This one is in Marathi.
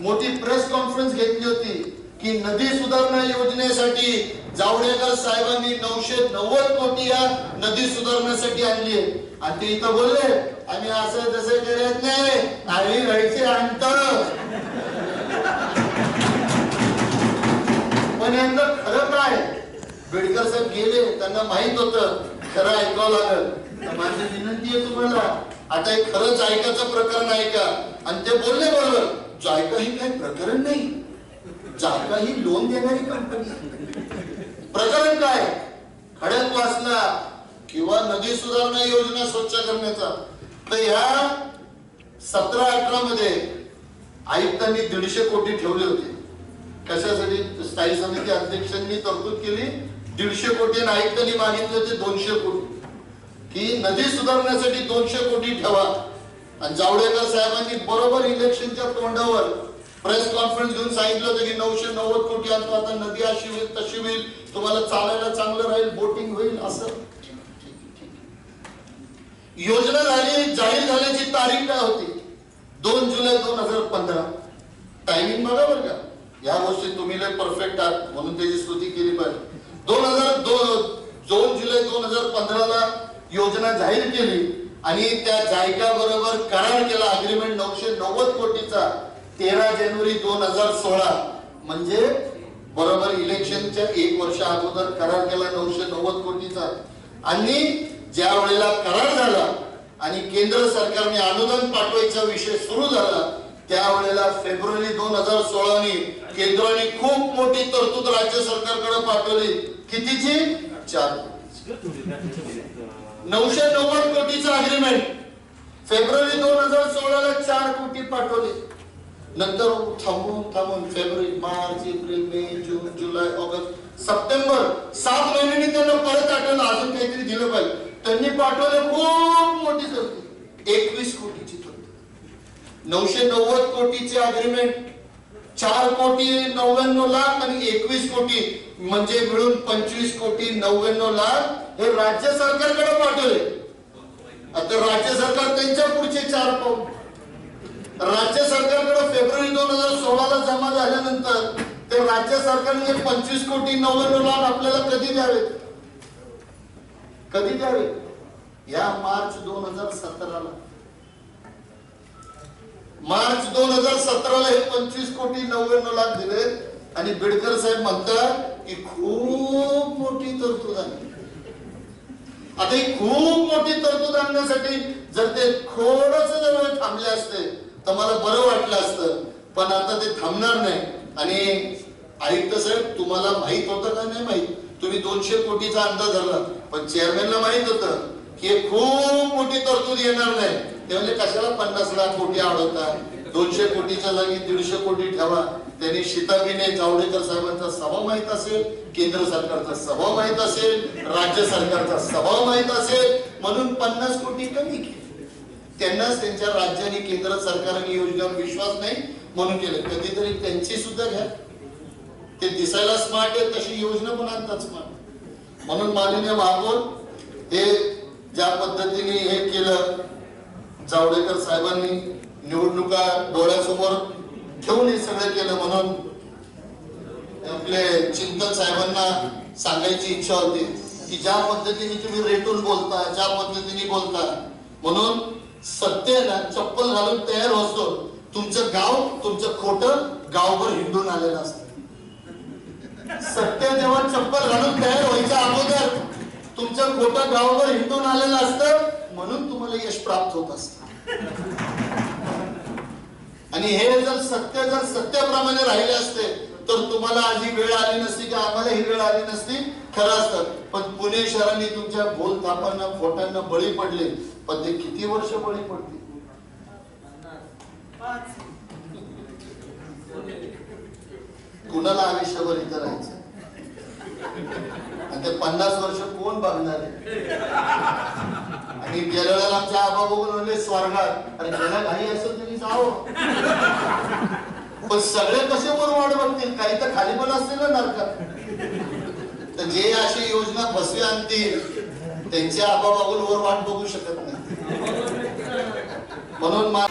मोठी प्रेस कॉन्फरन्स घेतली होती की नदी सुधारणा योजनेसाठी जावडेकर साहेबांनी नऊशे नव्वद कोटी या नदी सुधारण्यासाठी आणली आणि ते इथं बोलले आम्ही असं तसं करत नाही. आम्ही राहायचे आणतं पण यांना खरं काय? बेडकर साहेब गेले त्यांना माहीत होत. खरं ऐकावं लागल. तर माझी विनंती आहे तुम्हाला आता हे खरंच ऐकायचं प्रकरण आहे का? आणि ते बोलले बरोबर. जायका ही काही प्रकरण नाही. जायका ही लोन देणारी कंपनी प्रकरण काय? खड्यात वाचला किंवा नदी सुधारणा योजना स्वच्छ करण्याचा. तर ह्या सतरा अठरा मध्ये आयुक्तांनी दीडशे कोटी ठेवले होते. कशासाठी? स्थायी समिती अध्यक्षांनी तरतूद केली. दीडशे कोटी आणि आयुक्तांनी मागितले होते दोनशे कोटी. की नदी सुधारण्यासाठी दोनशे कोटी ठेवा. आणि जावडेकर साहेबांनी बरोबर इलेक्शनच्या तोंडावर प्रेस कॉन्फरन्स घेऊन सांगितलं होतं की नऊशे नव्वद कोटी आणतो आता नदी अशी होईल तशी होईल तुम्हाला चालायला चांगलं राहील बोटिंग होईल असं. योजना झाली जाहीर झाल्याची तारीख काय होती? दोन जुलै दोन हजार पंधरा. टायमिंग बघा बरं का. या गोष्टी तुम्ही लय परफेक्ट आहात म्हणून त्याची स्तुती केली पाहिजे. दोन हजार दोन दोन जुलै दोन हजार पंधराला योजना जाहीर केली आणि त्या जायका बरोबर करार केला अग्रीमेंट नऊशे नव्वद कोटीचा तेरा जानेवारी दोन हजार सोळा. म्हणजे बरोबर इलेक्शनच्या एक वर्ष अगोदर करार केला नऊशे नव्वद कोटीचा. आणि ज्या वेळेला करार झाला आणि केंद्र सरकारने अनुदान पाठवायचा विषय सुरू झाला त्यावेळेला फेब्रुवारी दोन हजार सोळाने केंद्राने खूप मोठी तरतूद राज्य सरकारकडे पाठवली. कितीची? चार. नऊशे नव्वद कोटीचं अग्रीमेंट फेब्रुवारी दोन हजार सोळाला चार कोटी पाठवले. नंतर थांबून थांबून फेब्रुवारी मार्च एप्रिल मे जून जुलै ऑगस्ट सप्टेंबर सात महिन्यांनी त्यांना परत आठवलं. अजून काहीतरी दिलं पाहिजे. त्यांनी पाठवले खूप मोठी तरतूद एकवीस कोटीची तरतूद नऊशे नव्वद कोटीचे अग्रीमेंट चार कोटी नव्याण्णव लाख आणि एकवीस कोटी म्हणजे मिळून पंचवीस कोटी नव्याण्णव लाख हे राज्य सरकारकडे पाठवले. आता राज्य सरकार त्यांच्या पुढचे चार पाऊल. राज्य सरकारकडे फेब्रुवारी दोन हजार सोळाला जमा झाल्यानंतर ते राज्य सरकारने पंचवीस कोटी नव्याण्णव लाख आपल्याला कधी द्यावे कधी द्यावे या मार्च दोन हजार सतराला. मार्च दोन हजार सतराला हे पंचवीस कोटी नव्याण्णव लाख दिले आणि बिडकर साहेब म्हणतात ही खूप मोठी तरतूद आहे. आता ही खूप मोठी तरतूद आणण्यासाठी जर ते थोडस जर थांबले असते तर मला बरं वाटलं असतं. पण आता ते थांबणार नाही. आणि आयुक्त साहेब तुम्हाला माहीत होतं का नाही माहीत? तुम्ही दोनशे कोटीचा अंदाज धरला. पण चेअरमॅनला माहीत होतं की हे खूप मोठी तरतूद येणार नाही. ते म्हणजे कशाला पन्नास लाख कोटी अडवता दोनशे कोटीच्या जागी दीडशे कोटी ठेवा. त्यांनी शिताबिने जावडेकर साहेबांचा स्वभाव माहीत असेल केंद्र सरकारचा स्वभाव माहीत असेल राज्य सरकारचा स्वभाव माहीत असेल म्हणून पन्नास कोटी कमी केले. त्यांनाच त्यांच्या राज्याने केंद्र सरकारने योजना विश्वास नाही म्हणून केले. कधीतरी त्यांची सुद्धा घ्या. ते दिसायला स्मार्ट आहे तशी योजना पण आणतात स्मार्ट म्हणून माननीय महापौर हे ज्या पद्धतीने हे केलं जावडेकर साहेबांनी निवडणुका डोळ्यासमोर घेऊन हे सगळं केलं म्हणून आपले चिंतन साहेबांना सांगायची इच्छा होती की ज्या पद्धतीने तुम्ही रेटून बोलता ज्या पद्धतीने बोलता म्हणून सत्य चप्पल घालून तयार होतो. तुमचं गाव तुमचं खोट गावभर हिंडून आलेलं असतं. सत्य जेव्हा चप्पल घालून तयार व्हायच्या अगोदर तुमचं खोट गावभर हिंडून आलेलं असतं म्हणून तुम्हाला यश प्राप्त होत असत. आणि हे जर सत्य जर सत्याप्रमाणे राहिले असते तर तुम्हाला आज ही वेळ आली नसती की आम्हाला ही वेळ आली नसती. खरं असतं. पण पुणे शहराने तुमच्या बोल थापांना फोटांना बळी पडले. पण ते किती वर्ष बळी पडते कुणाला आयुष्यभर इथं राहायचं? आणि ते पन्नास वर्ष कोण बघणार आहे? आणि गेल्या आमच्या आबा बघून स्वर्गात. अरे ज्याला घाई असेल जावं. पण सगळे कसे वर वाट बघतील? काही तर खाली पण असतील ना नरकात तर जे अशी योजना फसवी आणतील त्यांच्या आबा वर वाट बघू शकत नाही. म्हणून मा-